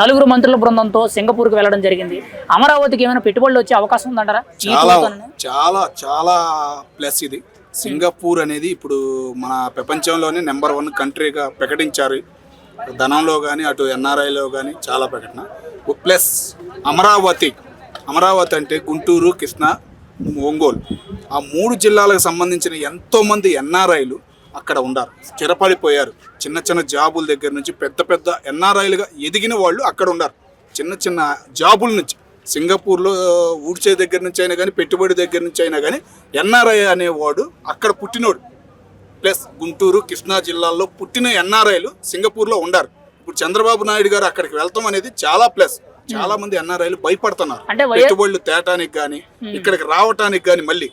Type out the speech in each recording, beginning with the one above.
నలుగురు మంత్రుల బృందంతో సింగపూర్కి వెళ్ళడం జరిగింది. అమరావతికి ఏమైనా పెట్టుబడులు వచ్చే అవకాశం ఉందంటారా? చాలా? చాలా చాలా ప్లస్ ఇది. సింగపూర్ అనేది ఇప్పుడు మన ప్రపంచంలోనే నెంబర్ వన్ కంట్రీగా ప్రకటించారు. ధనంలో కానీ అటు ఎన్ఆర్ఐలో కానీ చాలా ప్రకటన. ప్లస్ అమరావతి అమరావతి అంటే గుంటూరు కృష్ణా ఒంగోలు. ఆ మూడు జిల్లాలకు సంబంధించిన ఎంతోమంది ఎన్ఆర్ఐలు అక్కడ ఉండారు స్థిరపడిపోయారు. చిన్న చిన్న జాబుల దగ్గర నుంచి పెద్ద పెద్ద ఎన్ఆర్ఐలుగా ఎదిగిన వాళ్ళు అక్కడ ఉండారు చిన్న చిన్న జాబుల నుంచి. సింగపూర్లో ఊడ్చే దగ్గర నుంచి అయినా కానీ పెట్టుబడి దగ్గర నుంచి అయినా కానీ ఎన్ఆర్ఐ అనేవాడు అక్కడ పుట్టినోడు. ప్లస్ గుంటూరు కృష్ణా జిల్లాల్లో పుట్టిన ఎన్ఆర్ఐలు సింగపూర్లో ఉండారు. ఇప్పుడు చంద్రబాబు నాయుడు గారు అక్కడికి వెళ్తాం అనేది చాలా ప్లస్. చాలా మంది ఎన్ఆర్ఐలు భయపడుతున్నారు. పెట్టుబడులు తేటానికి కానీ ఇక్కడికి రావటానికి కానీ మళ్ళీ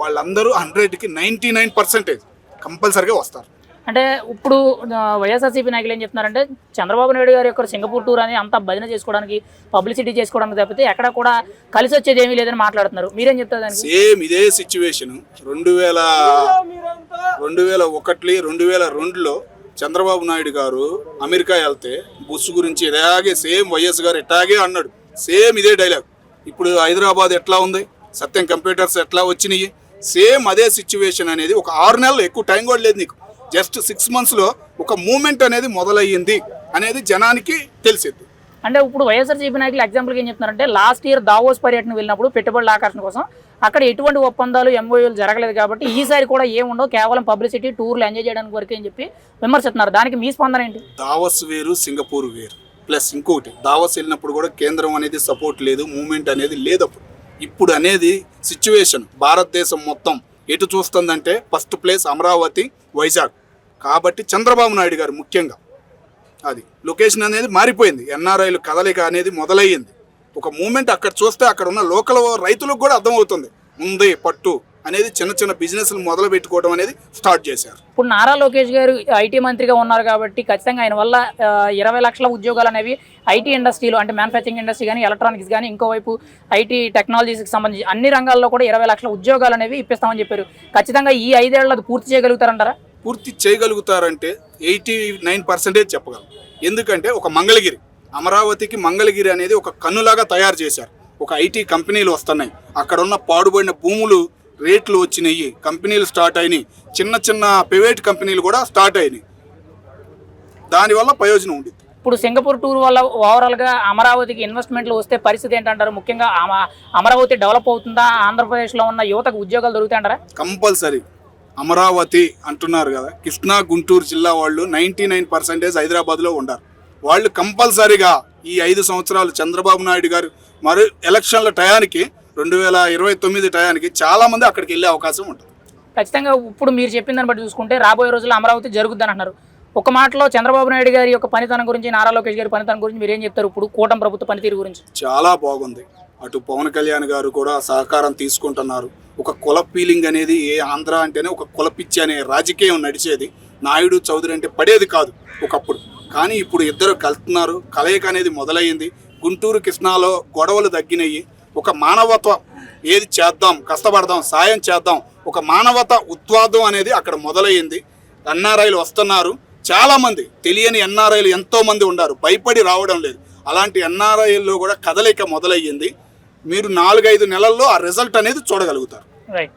వాళ్ళందరూ హండ్రెడ్కి నైంటీ నైన్ పర్సెంటేజ్. కంపల్సరిగా వస్తారు. అంటే ఇప్పుడు వైఎస్ఆర్సీపీ నాయకులు ఏం చెప్తున్నారంటే చంద్రబాబు నాయుడు గారి యొక్క సింగపూర్ టూర్ అని అంతా భజన చేసుకోవడానికి పబ్లిసిటీ చేసుకోవడానికి తప్పితే ఎక్కడ కూడా కలిసి వచ్చేది ఏమీ లేదని మాట్లాడుతున్నారు. మీరేం చెప్తారు సేమ్ ఇదే సిచ్యువేషన్ రెండు వేల రెండు వేల ఒకటి రెండు వేల రెండులో చంద్రబాబు నాయుడు గారు అమెరికా వెళ్తే బుస్ గురించి ఇలాగే సేమ్ వైఎస్ గారు ఇట్లాగే అన్నాడు. సేమ్ ఇదే డైలాగ్ ఇప్పుడు హైదరాబాద్ ఎట్లా ఉంది? సత్యం కంప్యూటర్స్ ఎట్లా వచ్చినాయి? సేమ్ అదే సిచ్యువేషన్ అనేది ఒక ఆరు నెలలు ఎక్కువ టైం కూడా లేదు నీకు. జస్ట్ సిక్స్ మంత్స్లో ఒక మూమెంట్ అనేది మొదలయ్యింది అనేది జనానికి తెలిసింది. అంటే ఇప్పుడు వైఎస్ఆర్సీపీ నాయకులు ఎగ్జాంపుల్కి ఏం చెప్తున్నారంటే లాస్ట్ ఇయర్ దావోస్ పర్యటన వెళ్ళినప్పుడు పెట్టుబడుల ఆకర్షణ కోసం అక్కడ ఎటువంటి ఒప్పందాలు ఎంఓయూలు జరగలేదు కాబట్టి ఈసారి కూడా ఏముండవు కేవలం పబ్లిసిటీ టూర్లు ఎంజాయ్ చేయడానికి వరకే అని చెప్పి విమర్శిస్తున్నారు. దానికి మీ స్పందన ఏంటి? దావస్ వేరు సింగపూర్ వేరు. ప్లస్ ఇంకొకటి దావస్ వెళ్ళినప్పుడు కూడా కేంద్రం అనేది సపోర్ట్ లేదు మూమెంట్ అనేది లేదు అప్పుడు. ఇప్పుడు అనేది సిచ్యువేషన్ భారతదేశం మొత్తం ఎటు చూస్తుందంటే ఫస్ట్ ప్లేస్ అమరావతి వైజాగ్. కాబట్టి చంద్రబాబు నాయుడు గారు ముఖ్యంగా అది లొకేషన్ అనేది మారిపోయింది. ఎన్ఆర్ఐలు కదలిక అనేది మొదలయ్యింది. ఒక మూమెంట్ అక్కడ చూస్తే అక్కడ ఉన్న లోకల్ రైతులకు కూడా అర్థమవుతుంది. ఉంది పట్టు అనేది చిన్న చిన్న బిజినెస్లు మొదలు పెట్టుకోవడం అనేది స్టార్ట్ చేశారు. ఇప్పుడు నారా లోకేష్ గారు ఐటీ మంత్రిగా ఉన్నారు కాబట్టి ఖచ్చితంగా ఆయన వల్ల ఇరవై లక్షల ఉద్యోగాలు అనేవి ఐటీ ఇండస్ట్రీలో అంటే మ్యానుఫ్యాక్చరింగ్ ఇండస్ట్రీ కానీ ఎలక్ట్రానిక్స్ కానీ ఇంకోవైపు ఐటీ టెక్నాలజీస్కి సంబంధించి అన్ని రంగాల్లో కూడా ఇరవై లక్షల ఉద్యోగాలు అనేవి ఇప్పిస్తామని చెప్పారు. ఖచ్చితంగా ఈ ఐదేళ్ళలో అది పూర్తి చేయగలుగుతారంటారా? పూర్తి చేయగలుగుతారంటే ఎయిటీ నైన్ పర్సెంటేజ్ చెప్పగలం. ఎందుకంటే ఒక మంగళగిరి అమరావతికి మంగళగిరి అనేది ఒక కన్నులాగా తయారు చేశారు. ఒక ఐటీ కంపెనీలు వస్తున్నాయి. అక్కడ ఉన్న పాడుబడిన భూములు రేట్లు వచ్చినాయి కంపెనీలు స్టార్ట్ అయినాయి. చిన్న చిన్న ప్రైవేట్ కంపెనీలు కూడా స్టార్ట్ అయినాయి. దానివల్ల ప్రయోజనం ఉండింది ఇప్పుడు సింగపూర్ టూర్ వల్ల ఓవరాల్గా అమరావతికి ఇన్వెస్ట్మెంట్లు వస్తే పరిస్థితి ఏంటంటారు? ముఖ్యంగా అమ- అమరావతి డెవలప్ అవుతుందా? ఆంధ్రప్రదేశ్లో ఉన్న యువతకు ఉద్యోగాలు దొరుకుతాయంటారా? కంపల్సరీ. అమరావతి అంటున్నారు కదా కృష్ణా గుంటూరు జిల్లా వాళ్ళు నైంటీ నైన్ పర్సెంటేజ్ హైదరాబాద్లో ఉండారు. వాళ్ళు కంపల్సరీగా ఈ ఐదు సంవత్సరాలు చంద్రబాబు నాయుడు గారు మరి ఎలక్షన్ల టయానికి రెండు వేల ఇరవై తొమ్మిది టయానికి చాలామంది అక్కడికి వెళ్ళే అవకాశం ఉంటుంది. ఖచ్చితంగా ఇప్పుడు మీరు చెప్పిన దాన్ని బట్టి చూసుకుంటే రాబోయే రోజుల్లో అమరావతి జరుగుద్దని అంటున్నారు. ఒక మాటలో చంద్రబాబు నాయుడు గారి యొక్క పనితనం గురించి నారా లోకేష్ గారి పనితనం గురించి మీరు ఏం చెప్తారు ఇప్పుడు కూటమి ప్రభుత్వ పనితీరు గురించి? చాలా బాగుంది. అటు పవన్ కళ్యాణ్ గారు కూడా సహకారం తీసుకుంటున్నారు. ఒక కుల ఫీలింగ్ అనేది ఏ ఆంధ్ర అంటేనే ఒక కుల పిచ్చి అనే రాజకీయం నడిచేది. నాయుడు చౌదరి అంటే పడేది కాదు ఒకప్పుడు. కానీ ఇప్పుడు ఇద్దరు కలుతున్నారు. కలయిక అనేది మొదలయ్యింది గుంటూరు కృష్ణాలో గొడవలు తగ్గినాయి. ఒక మానవత్వం ఏది చేద్దాం కష్టపడదాం సాయం చేద్దాం ఒక మానవత ఉత్వాదం అనేది అక్కడ మొదలయ్యింది. ఎన్ఆర్ఐలు వస్తున్నారు. చాలామంది తెలియని ఎన్ఆర్ఐలు ఎంతోమంది ఉన్నారు భయపడి రావడం లేదు. అలాంటి ఎన్ఆర్ఐల్లో కూడా కదలిక మొదలయ్యింది. మీరు నాలుగైదు నెలల్లో ఆ రిజల్ట్ అనేది చూడగలుగుతారు. రైట్